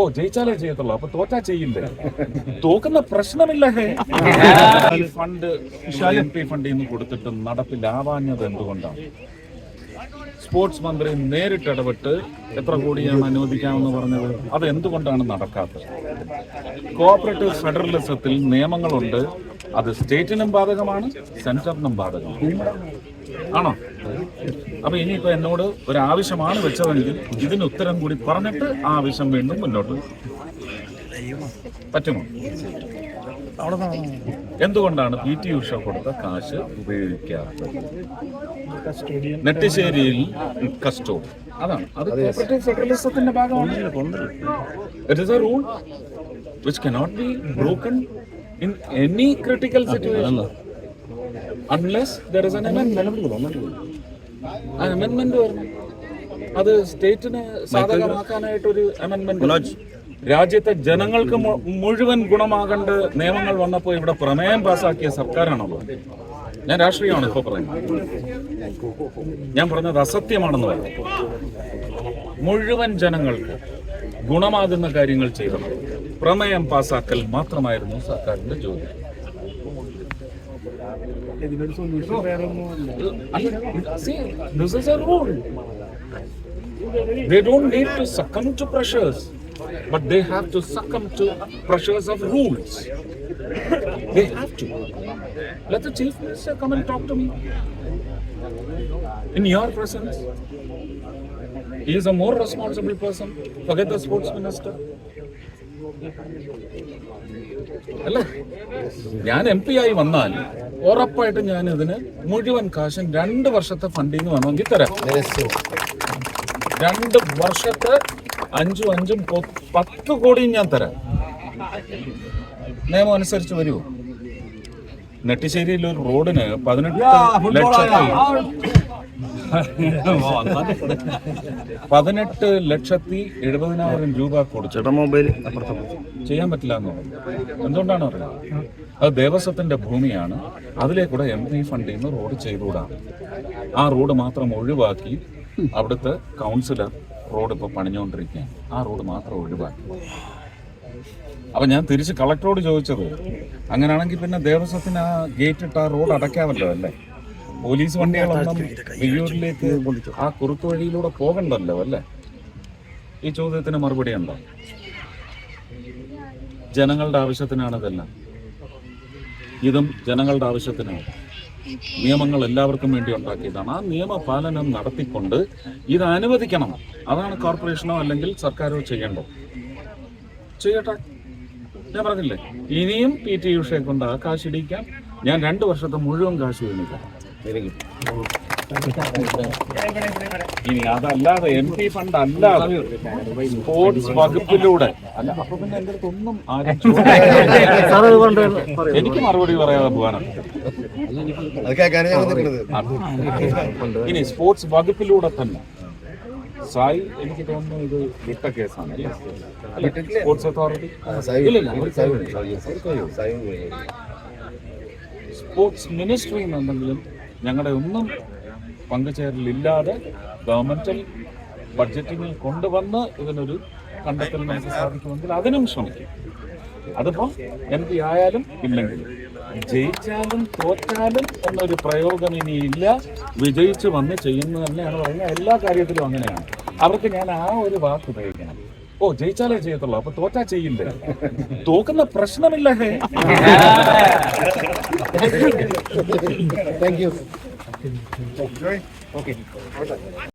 ഓ ജയിച്ചാലേ ചെയ്യത്തുള്ളൂ. അപ്പൊ തോറ്റാ ചെയ്യില്ലേ? തോക്കുന്ന പ്രശ്നമില്ല ഹേ. ഈ ഫണ്ട് എം പി നിന്ന് കൊടുത്തിട്ട് നടപ്പിലാവാഞ്ഞത് എന്തുകൊണ്ടാണ്? സ്പോർട്സ് മന്ത്രി നേരിട്ട് ഇടപെട്ട് എത്ര കോടിയാണ് അനുവദിക്കാമെന്ന് പറഞ്ഞത്? അത് എന്തുകൊണ്ടാണ് നടക്കാത്തത്? കോഓപ്പറേറ്റീവ് ഫെഡറലിസത്തിൽ നിയമങ്ങളുണ്ട്. അത് സ്റ്റേറ്റിനും ബാധകമാണ് സെന്ററിനും ബാധകമാണ്. ആണോ? അപ്പൊ ഇനിയിപ്പോ എന്നോട് ഒരു ആവശ്യമാണ് വെച്ചതെങ്കിൽ ഇതിന് ഉത്തരം കൂടി പറഞ്ഞിട്ട് ആ ആവശ്യം വീണ്ടും മുന്നോട്ട് പറ്റുമോ? എന്തുകൊണ്ടാണ് പി ടി ഉഷ കൊടുത്ത കാശ് ഉപയോഗിക്കാത്തത്? നെട്ടിശ്ശേരിയിൽ കസ്റ്റോ അതാണ്. അത് കോപ്പറേറ്റീവ് ഫെഡറലിസത്തിന്റെ ഭാഗമാണ് it is A rule which cannot be broken any critical situation unless there is an അമെൻമെന്റ് അമെൻമെന്റ് വരണം അത് സ്റ്റേറ്റിന് സാധകമാക്കാനായിട്ട് ഒരു രാജ്യത്തെ ജനങ്ങൾക്ക് മുഴുവൻ ഗുണമാകേണ്ട നിയമങ്ങൾ വന്നപ്പോൾ ഇവിടെ പ്രമേയം പാസാക്കിയ സർക്കാരാണല്ലോ ഞാൻ രാഷ്ട്രീയമാണ് ഇപ്പൊ പറയുന്നത്. ഞാൻ പറഞ്ഞത് അസത്യമാണെന്ന് പറഞ്ഞു മുഴുവൻ ജനങ്ങൾക്ക് ഗുണമാകുന്ന കാര്യങ്ങൾ ചെയ്തത് പ്രമേയം പാസാക്കൽ മാത്രമായിരുന്നു സർക്കാരിന്റെ ജോലി ഇതിനൊരു സൊല്യൂഷൻ വേറെ ഒന്നുമില്ല See, this is a rule. They don't need to succumb to pressures, but they have to succumb to pressures of rules. They have to. Let the chief minister come and talk to me. In your presence. He is a more responsible person. Forget the sports minister. അല്ലേ? ഞാൻ M P ആയി വന്നാൽ ഉറപ്പായിട്ടും ഞാൻ ഇതിന് മുഴുവൻ കാശും രണ്ട് വർഷത്തെ ഫണ്ടിങ് വേണമെങ്കിൽ തരാം. രണ്ട് വർഷത്തെ അഞ്ചും അഞ്ചും പത്ത് കോടിയും ഞാൻ തരാം. നിയമം അനുസരിച്ച് വരുമോ നെട്ടിശ്ശേരിയിൽ ഒരു റോഡിന് പതിനെട്ട് ലക്ഷത്തി പതിനെട്ട് ലക്ഷത്തി എഴുപതിനായിരം രൂപ കൊടുത്തു. മൊബൈൽ ചെയ്യാൻ പറ്റില്ല എന്ന് പറഞ്ഞു. എന്തുകൊണ്ടാണ് പറയുന്നത് അത് ദേവസ്വത്തിന്റെ ഭൂമിയാണ്. അതിലേക്കൂടെ എം പി ഫണ്ടിൽ നിന്ന് റോഡ് ചെയ്തുകൂടാ. ആ റോഡ് മാത്രം ഒഴിവാക്കി അവിടുത്തെ കൗൺസിലർ റോഡ് ഇപ്പോൾ പണിഞ്ഞുകൊണ്ടിരിക്കുകയാണ്. ആ റോഡ് മാത്രം ഒഴിവാക്കി. അപ്പൊ ഞാൻ തിരിച്ച് കളക്ടറോട് ചോദിച്ചത് അങ്ങനെയാണെങ്കിൽ പിന്നെ ദേവസ്വത്തിന് ആ ഗേറ്റ് ഇട്ട് ആ റോഡ് അടയ്ക്കാമല്ലോ അല്ലേ? പോലീസ് വണ്ടികളൊന്നും വെയ്യൂരിലേക്ക് ആ കുറുക്ക് വഴിയിലൂടെ പോകണ്ടല്ലോ അല്ലേ? ഈ ചോദ്യത്തിന് മറുപടി ഉണ്ടോ? ജനങ്ങളുടെ ആവശ്യത്തിനാണ് ഇതെല്ലാം. ഇതും ജനങ്ങളുടെ ആവശ്യത്തിനാണ്. നിയമങ്ങൾ എല്ലാവർക്കും വേണ്ടി ഉണ്ടാക്കിയതാണ്. ആ നിയമപാലനം നടത്തിക്കൊണ്ട് ഇത് അനുവദിക്കണം. അതാണ് കോർപ്പറേഷനോ അല്ലെങ്കിൽ സർക്കാരോ ചെയ്യേണ്ടത്. ചെയ്യട്ടെ. ഞാൻ പറഞ്ഞില്ലേ? ഇനിയും പി ടി ഉഷയെ കൊണ്ട് ആ കാശ് ഇടിക്കാം ഞാൻ രണ്ട് വർഷത്തെ മുഴുവൻ കാശ് വേണിക്കാം ഇനി അതല്ലാതെ എം പി ഫണ്ട് അല്ലാതെ സ്പോർട്സ് വകുപ്പിലൂടെ. അല്ല അപ്പൊ പിന്നെ എന്റെ അടുത്ത് ആരും ചോദിക്കില്ല. എനിക്ക് മറുപടി പറയാതെ പോകാനാണ് ഇനി സ്പോർട്സ് വകുപ്പിലൂടെ തന്നെ. സായി എനിക്ക് തോന്നുന്നു ഇത് വിട്ട കേസാണ്? സ്പോർട്സ് അതോറിറ്റി സ്പോർട്സ് മിനിസ്ട്രി എന്നുണ്ടെങ്കിലും ഞങ്ങളുടെ ഒന്നും പങ്കുചേരലില്ലാതെ ഗവൺമെന്റൽ ബഡ്ജറ്റിങ്ങിൽ കൊണ്ടുവന്ന് ഇതിനൊരു കണ്ടെത്തൽ നമുക്ക് സാധിക്കുമെങ്കിൽ അതിനും ശ്രമിക്കും. അതിപ്പോ എം പി ആയാലും ഇല്ലെങ്കിലും ജയിച്ചാലും തോറ്റാലും എന്നൊരു പ്രയോഗം ഇനി ഇല്ല വിജയിച്ച് വന്ന് ചെയ്യുന്നത് തന്നെയാണ് പറയുന്നത്. എല്ലാ കാര്യത്തിലും അങ്ങനെയാണ്. അവർക്ക് ഞാൻ ആ ഒരു വാക്ക് ഉപയോഗിക്കണം. ഓ ജയിച്ചാലേ ചെയ്യത്തുള്ളൂ. അപ്പൊ തോറ്റാ ചെയ്യില്ലേ? തോക്കുന്ന പ്രശ്നമില്ല ഹേ. Thank you